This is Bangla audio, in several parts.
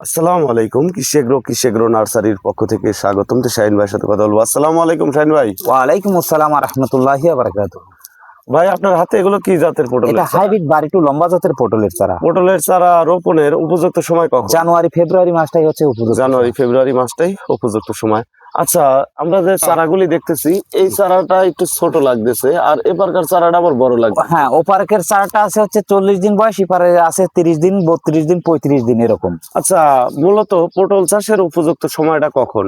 আসসালামু আলাইকুম কৃষেগ্রো কৃষেগ্রো নার্সারির পক্ষ থেকে স্বাগতম। তো শাহিন ভাইয়ের সাথে কথা বলব। আসসালামু আলাইকুম শাহিন ভাই। ওয়ালাইকুম আসসালাম রহমতুল্লাহ বারাকাত ভাই আপনার হাতে এগুলো কি জাতের পটল এটা হাইব্রিড বাড়িটু লম্বা জাতের পটলের চারা। পটলের চারা রোপণের উপযুক্ত সময় কখন? জানুয়ারি ফেব্রুয়ারি মাসটাই হচ্ছে উপযুক্ত জানুয়ারি ফেব্রুয়ারি মাসটাই উপযুক্ত সময়। আচ্ছা আমরা যে চারাগুলি দেখতেছি এই চারাটা একটু ছোট লাগতেছে আর এপারকার চারাটা আবার বড় লাগবে হ্যাঁ ওপারকের চারাটা আছে হচ্ছে চল্লিশ দিন বয়স এপারে আছে তিরিশ দিন বত্রিশ দিন পঁয়ত্রিশ দিন এরকম। আচ্ছা মূলত পটল চাষের উপযুক্ত সময়টা কখন?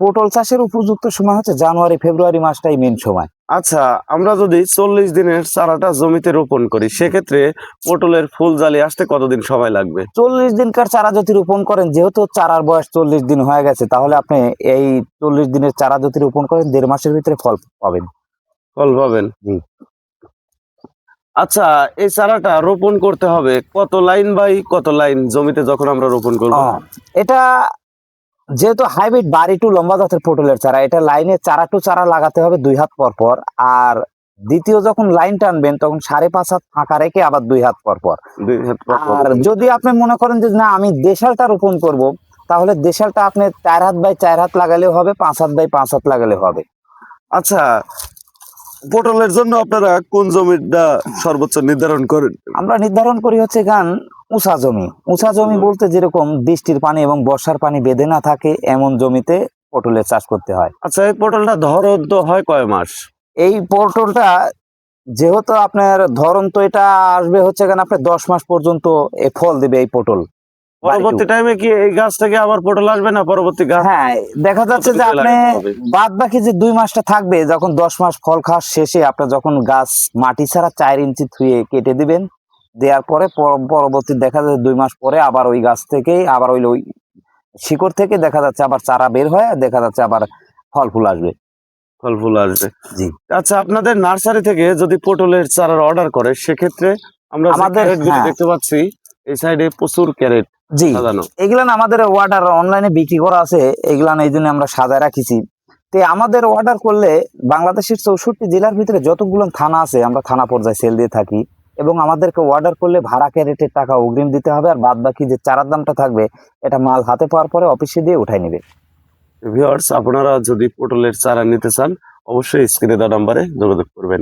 পটল চাষের উপযুক্ত সময় হচ্ছে জানুয়ারি ফেব্রুয়ারি মাসটাই মেন সময়। আচ্ছা আমরা যদি চল্লিশ দিনের চারাটা জমিতে রোপণ করি সেক্ষেত্রে পটলের ফুল জালি আসতে কতদিন সময় লাগবে? চল্লিশ দিনকার চারা যদি রোপণ করেন যেহেতু চারার বয়স চল্লিশ দিন হয়ে গেছে তাহলে আপনি এই চল্লিশ দিনের চারা যদি রোপণ করেন দেড় মাসের ভিতরে ফল পাবেন। ফল পাবেন? জি। আচ্ছা এই চারাটা রোপণ করতে হবে কত লাইন বাই কত লাইন জমিতে যখন আমরা রোপণ করব? এটা যেহেতু হাইব্রিড বাড়ি টু লম্বা জাতের পটলের চারা এটা লাইনে চারা টু চারা লাগাতে হবে দুই হাত পর পর। আর দ্বিতীয় যখন লাইন টানবেন তখন সাড়ে পাঁচ হাত ফাঁকা রেখে আবার দুই হাত পর পর। আর যদি আপনি মনে করেন যে না আমি দেশালটা রোপণ করব তাহলে দেশালটা আপনি চার হাত বাই চার হাত লাগালেও হবে পাঁচ হাত বাই পাঁচ হাত লাগালেও হবে। আচ্ছা পটলের জন্য আপনারা কোন জমিটা সর্বোচ্চ নির্ধারণ করেন? আমরা নির্ধারণ করি হচ্ছে গান উঁচা জমি। উঁচা জমি বলতে যেরকম বৃষ্টির পানি এবং বর্ষার পানি বেঁধে না থাকে এমন জমিতে পটলের চাষ করতে হয়। আচ্ছা এই পটলটা ধরন তো হয় কয় মাস? এই পটলটা যেহেতু আপনার ধরন তো এটা আসবে হচ্ছে কেন আপনার দশ মাস পর্যন্ত এ ফল দিবে এই পটল। পরবর্তী টাইমে কি এই গাছ থেকে আবার পটল আসবে না পরবর্তী গাছ? হ্যাঁ দেখা যাচ্ছে যে আপনি বাদ বাকি যে দুই মাসটা থাকবে যখন দশ মাস ফল খাওয়ার শেষে আপনার যখন গাছ মাটি ছাড়া চার ইঞ্চি থুয়ে কেটে দিবেন দেওয়ার পরে পর- পরবর্তী দেখা যাচ্ছে দুই মাস পরে আবার ওই গাছ থেকে আবার ওই ওই শিকড় থেকে দেখা যাচ্ছে আবার চারা বের হয় দেখা যাচ্ছে আবার ফল ফুল আসবে। ফল ফুল আসবে। জি। আচ্ছা আপনাদের নার্সারি থেকে যদি পটলের চারার অর্ডার করে সেক্ষেত্রে আমরা আমাদের- হ্যাঁ। দেখতে পাচ্ছি এই সাইডে প্রচুর ক্যারেট জি। এগুলান আমাদের অর্ডার অনলাইনে বিক্রি করা আছে এগুলান এই জন্য আমরা সাজায় রাখিছি। তে আমাদের অর্ডার করলে বাংলাদেশের চৌষট্টি জেলার ভিতরে যতগুলো থানা আছে আমরা থানা পর্যায়ে সেল দিয়ে থাকি। এবং আমাদেরকে অর্ডার করলে ভাড়াকে রেটের টাকা অগ্রিম দিতে হবে আর বাদ বাকি যে চারার দামটা থাকবে, এটা মাল হাতে পাওয়ার পরে অফিসে দিয়ে উঠাই নেবে। ভিউয়ার্স আপনারা যদি পটলের চারা নিতে চান, অবশ্যই স্ক্রিনে দেওয়া নাম্বারে যোগাযোগ করবেন।